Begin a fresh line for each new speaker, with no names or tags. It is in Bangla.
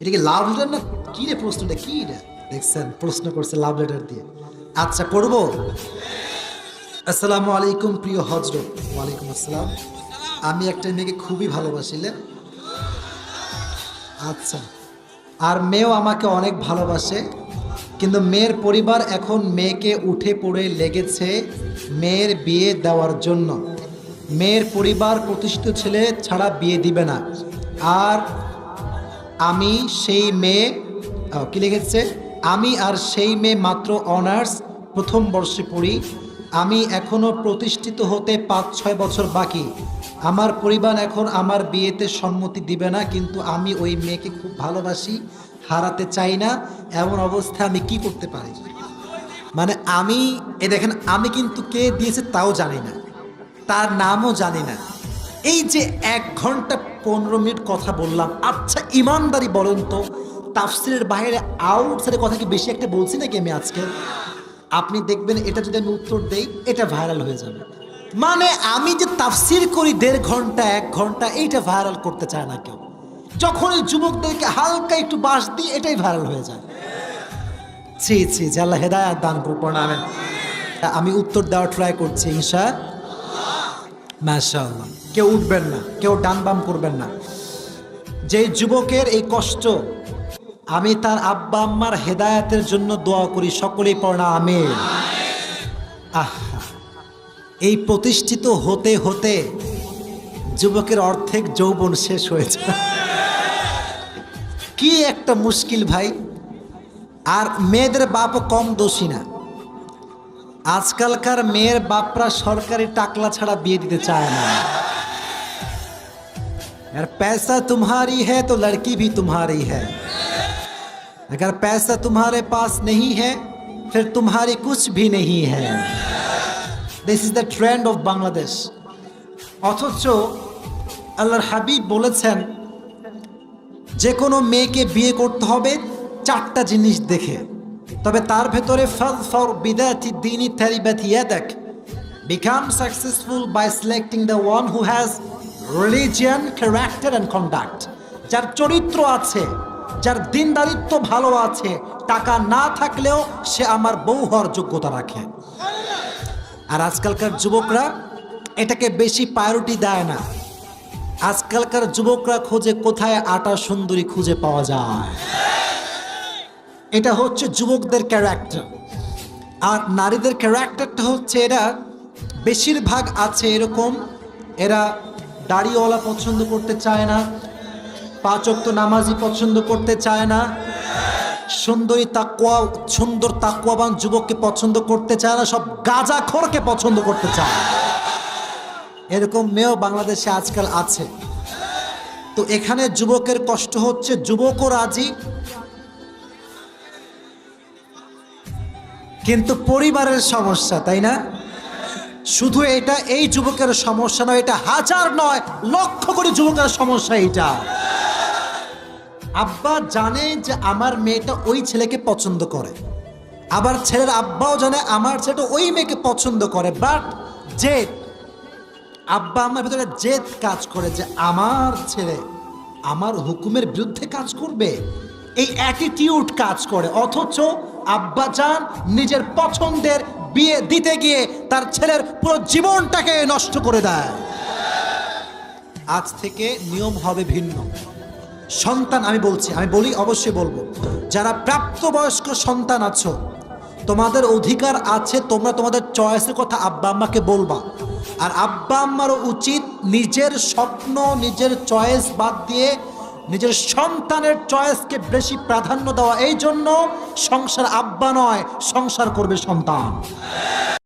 এটা কি লাভ লেটার না কি রে প্রশ্নটা কি রে দেখছেন, প্রশ্ন করছে লাভ লেটার দিয়ে। আচ্ছা করব আসসালামু আলাইকুম প্রিয় হজরত। ওয়ালাইকুম আসসালাম। আমি একটা মেয়েকে খুবই ভালোবাসিলে আচ্ছা আর মেয়েও আমাকে অনেক ভালোবাসে, কিন্তু মেয়ের পরিবার এখন মেয়েকে উঠে পড়ে লেগেছে মেয়ের বিয়ে দেওয়ার জন্য। মেয়ের পরিবার প্রতিষ্ঠিত ছেলে ছাড়া বিয়ে দিবে না। আর আমি সেই মেয়ে কি লিখেছে? আমি আর সেই মেয়ে মাত্র অনার্স প্রথম বর্ষে পড়ি। আমি এখনও প্রতিষ্ঠিত হতে পাঁচ, ছয় বছর বাকি। আমার পরিবার এখন আমার বিয়েতে সম্মতি দিবে না, কিন্তু আমি ওই মেয়েকে খুব ভালোবাসি, হারাতে চাই না, এমন অবস্থায় আমি কি করতে পারি? মানে আমি, এ দেখেন, আমি কিন্তু কে দিয়েছে তাও জানি না, তার নামও জানি না। এই যে এক ঘণ্টা পনেরো মিনিট কথা বললাম। আচ্ছা ইমানদারি বলেন তো, তাফসিরের বাইরে আউটসাইডের কথা কি বেশি একটা বলছি নাকি আমি আজকে? আপনি দেখবেন এটা যদি আমি উত্তর দেই, এটা ভাইরাল হয়ে যাবে। মানে আমি যে তাফসির করি দেড় ঘণ্টা, এক ঘণ্টা, এইটা ভাইরাল করতে চায় না কেউ। যখন এই যুবকদেরকে হালকা একটু বাস দিই, এটাই ভাইরাল হয়ে যায়। ছি ছি জি আল্লাহ হেদায়াত দান করুন প্রণামেন আমি উত্তর দেওয়ার ট্রাই করছি ঈশা মাশাআল্লাহ। কেউ উঠবেন না, কেউ ডান বাম করবেন না। যে যুবকের এই কষ্ট, আমি তার আব্বা আম্মার হেদায়াতের জন্য দোয়া করি, সকলেই পড়া আমি আহা, এই প্রতিষ্ঠিত হতে হতে যুবকের অর্ধেক যৌবন শেষ হয়েছে। কি একটা মুশকিল ভাই। আর মেয়েদের বাপও কম দোষী না। আজকালকার মেয়ের বাপরা সরকারি টাকলা ছাড়া বিয়ে দিতে চায় না अगर पैसा तुम्हारी है तो लड़की भी तुम्हारी है अगर पैसा तुम्हारे पास नहीं है फिर तुम्हारी कुछ भी नहीं है this is the trend of Bangladesh অথচ আল্লাহর হাবিব বলেছেন যে কোনো মেয়েকে বিয়ে করতে হবে চারটা জিনিস দেখে তবে তার ভেতরে ফল ফর বিদাতি দিনী থেরিবাত ইয়াদাক become successful by selecting the one who has religion, character and conduct. যার চরিত্র আছে যার দিনদারিত্ব ভালো আছে টাকা না থাকলেও সে আমার বউ হওয়ার যোগ্যতা রাখে। আর আজকালকার যুবকরা এটাকে বেশি প্রায়োরিটি দেয় না। আজকালকার যুবকরা খোঁজে কোথায় আটা সুন্দরী খুঁজে পাওয়া যায়। এটা হচ্ছে যুবকদের ক্যারেক্টার আর নারীদের ক্যারেক্টারটা হচ্ছে এরা বেশিরভাগ আছে এরকম, এরা দাড়িওয়ালা পছন্দ করতে চায় না পাচক্ত নামাজি পছন্দ করতে চায় না, সুন্দরী তাকুয়া সুন্দর তাকুয়াবান যুবককে পছন্দ করতে চায় না, সব গাজাখোরকে পছন্দ করতে চায় এরকম মেয়েও বাংলাদেশে আজকাল আছে। তো এখানে যুবকের কষ্ট হচ্ছে, যুবকও রাজি কিন্তু পরিবারের সমস্যা, তাই না? শুধু এটা এই যুবকের সমস্যা নয়, এটা হাজার নয় লক্ষ করে যুবকের সমস্যা এটা আব্বা জানে যে আমার মেয়েটা ওই ছেলেকে পছন্দ করে। আবার ছেলের আব্বাও জানে আমার ছেলেটা ওই মেয়েকে পছন্দ করে। বাট যে আব্বা আমার ভিতরে জেদ কাজ করে যে আমার ছেলে আমার হুকুমের বিরুদ্ধে কাজ করবে। এই অ্যাটিটিউড কাজ করে, অথচ আব্বা যান নিজের পছন্দের বিয়ে দিতে গিয়ে তার ছেলের পুরো জীবনটাকে নষ্ট করে দেয়। আজ থেকে নিয়ম হবে ভিন্ন। সন্তান, আমি বলছি, আমি বলি, অবশ্যই বলব, যারা প্রাপ্তবয়স্ক সন্তান আছো, তোমাদের অধিকার আছে, তোমরা তোমাদের চয়েসের কথা আব্বা আম্মাকে বলবা। আর আব্বা আম্মারও উচিত নিজের স্বপ্ন, নিজের চয়েস বাদ দিয়ে নিজের সন্তানের চয়েসকে বেশি প্রাধান্য দেওয়া এই জন্য সংসার আব্বা নয় সংসার করবে সন্তান।